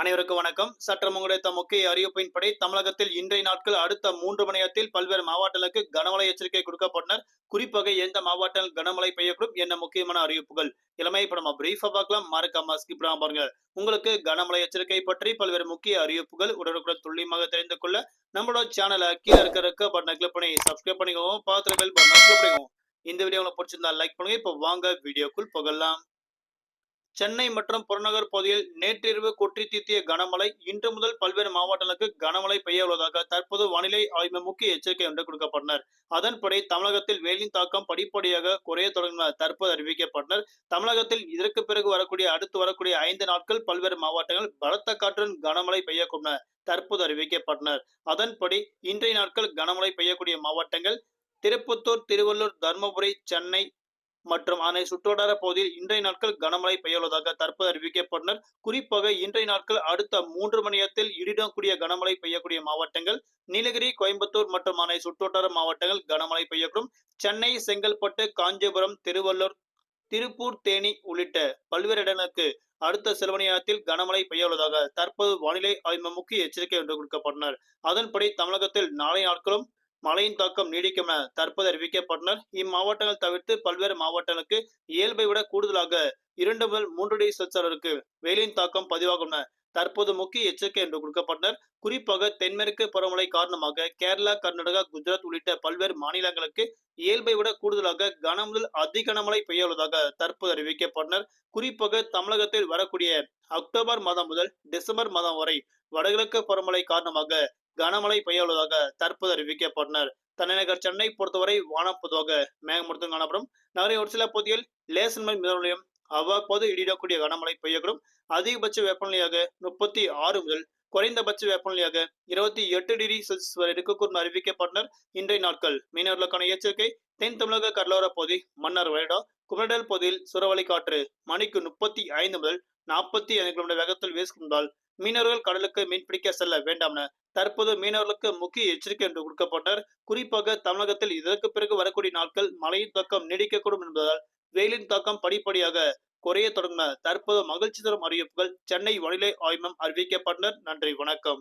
அனைவருக்கும் வணக்கம். சற்றம் கிடைத்த முக்கிய அறிவிப்பின்படி தமிழகத்தில் இன்றைய நாட்கள் அடுத்த மூன்று மணி நேரத்தில் பல்வேறு மாவட்டங்களுக்கு கனமழை எச்சரிக்கை கொடுக்கப்பட்டனர். குறிப்பாக எந்த மாவட்டங்கள் கனமழை பெய்யக்கூடும் என்ன முக்கியமான அறிவிப்புகள் இளமை இப்ப நம்ம பிரீஃபா பார்க்கலாம். மறக்காம ஸ்கிப் பாருங்க. உங்களுக்கு கனமழை எச்சரிக்கை பற்றி பல்வேறு முக்கிய அறிவிப்புகள் உடனுக்குடன் துல்லியமாக தெரிந்து கொள்ள நம்மளோட சேனலை கீழே இருக்க இருக்க பட்டனை கிளிக் பண்ணி சப்ஸ்கிரைப் பண்ணிக்கோங்க. பார்த்து பெல் பட்டனை கிளிக் பண்ணிக்கோங்க. இந்த வீடியோ உங்களுக்கு பிடிச்சிருந்தா லைக் பண்ணுங்க. இப்போ வாங்க வீடியோக்குள் புகழலாம் சென்னை மற்றும் புறநகர் பகுதியில் நேற்றிரவு கொற்றி தீர்த்திய கனமழை இன்று முதல் பல்வேறு மாவட்டங்களுக்கு கனமழை பெய்ய உள்ளதாக தற்போது வானிலை ஆய்வு முக்கிய எச்சரிக்கை ஒன்று கொடுக்கப்பட்டனர். அதன்படி தமிழகத்தில் வெயிலின் தாக்கம் படிப்படியாக குறைய தொடங்கின தற்போது அறிவிக்கப்பட்டனர். தமிழகத்தில் இதற்கு பிறகு வரக்கூடிய அடுத்து வரக்கூடிய ஐந்து நாட்கள் பல்வேறு மாவட்டங்கள் பலத்த காற்றுடன் கனமழை பெய்யக்கூடும் தற்போது அறிவிக்கப்பட்டனர். அதன்படி இன்றைய நாட்கள் கனமழை பெய்யக்கூடிய மாவட்டங்கள் திருப்பத்தூர் திருவள்ளூர் தருமபுரி சென்னை மற்றும் அதனை சுற்றுவட்டார பகுதியில் இன்றைய நாட்கள் கனமழை பெய்யுள்ளதாக தற்போது அறிவிக்கப்பட்டனர் குறிப்பாக இன்றைய நாட்கள் அடுத்த மூன்று மணி நேரத்தில் இடிடக்கூடிய கனமழை பெய்யக்கூடிய மாவட்டங்கள் நீலகிரி கோயம்புத்தூர் மற்றும் அதனை சுற்றுவட்டார மாவட்டங்கள் கனமழை பெய்யக்கூடும். சென்னை செங்கல்பட்டு காஞ்சிபுரம் திருவள்ளூர் திருப்பூர் தேனி உள்ளிட்ட பல்வேறு இடங்களுக்கு அடுத்த சில மணி நேரத்தில் கனமழை பெய்யுள்ளதாக தற்போது வானிலை ஆய்வு முக்கிய எச்சரிக்கை ஒன்று கொடுக்கப்பட்டனர் அதன்படி தமிழகத்தில் நாளை நாட்களும் மழையின் தாக்கம் நீடிக்கும் என தற்போது அறிவிக்கப்பட்டனர். இம்மாவட்டங்கள் தவிர்த்து பல்வேறு மாவட்டங்களுக்கு இயல்பை விட கூடுதலாக இரண்டு முதல் மூன்று டிகிரி செல்சியருக்கு வெயிலின் தாக்கம் பதிவாகும் என தற்போது முக்கிய எச்சரிக்கை என்று கொடுக்கப்பட்டனர். குறிப்பாக தென்மேற்கு பருவமழை காரணமாக கேரளா கர்நாடகா குஜராத் உள்ளிட்ட பல்வேறு மாநிலங்களுக்கு இயல்பை விட கூடுதலாக கன முதல் அதி கனமழை பெய்ய உள்ளதாக தற்போது அறிவிக்கப்பட்டனர். குறிப்பாக தமிழகத்தில் வரக்கூடிய அக்டோபர் மாதம் முதல் டிசம்பர் மாதம் வரை வடகிழக்கு பருவமழை காரணமாக கனமழை பெய்ய உள்ளதாக தற்போது அறிவிக்கப்பட்டனர். தலைநகர் சென்னை பொறுத்தவரை வானம் பொதுவாக மேகமூர்த்தம் காணப்படும். நகரின் ஒரு சில பகுதியில் லேசன்மை மிதநிலையும் அவ்வப்போது இடிடக்கூடிய கனமழை பெய்யக்கூடும். அதிகபட்ச வெப்பநிலையாக முப்பத்தி ஆறு முதல் குறைந்தபட்ச வெப்பநிலையாக இருபத்தி எட்டு டிகிரி செல்சியஸ் வரை இருக்கக்கூடும் அறிவிக்கப்பட்டனர். இன்றைய நாட்கள் மீனவர்களுக்கான எச்சரிக்கை. தென் தமிழக கடலோர பகுதி மன்னார் வயடா குமரடல் பகுதியில் சுரவழி காற்று மணிக்கு முப்பத்தி ஐந்து முதல் நாற்பத்தி ஐந்து கிலோமீட்டர் வேகத்தில் வீசுகின்றால் மீனவர்கள் கடலுக்கு மீன்பிடிக்க செல்ல வேண்டாம் என தற்போது மீனவர்களுக்கு முக்கிய எச்சரிக்கை என்று கொடுக்கப்பட்டார். குறிப்பாக தமிழகத்தில் இதற்கு பிறகு வரக்கூடிய நாட்கள் மழையின் தாக்கம் நீடிக்கக்கூடும் என்பதால் வெயிலின் தாக்கம் படிப்படியாக குறைய தொடங்கின தற்போது மகிழ்ச்சி தரும் அறிவிப்புகள் சென்னை வானிலை ஆய்வம் அறிவிக்கப்பட்டனர். நன்றி வணக்கம்.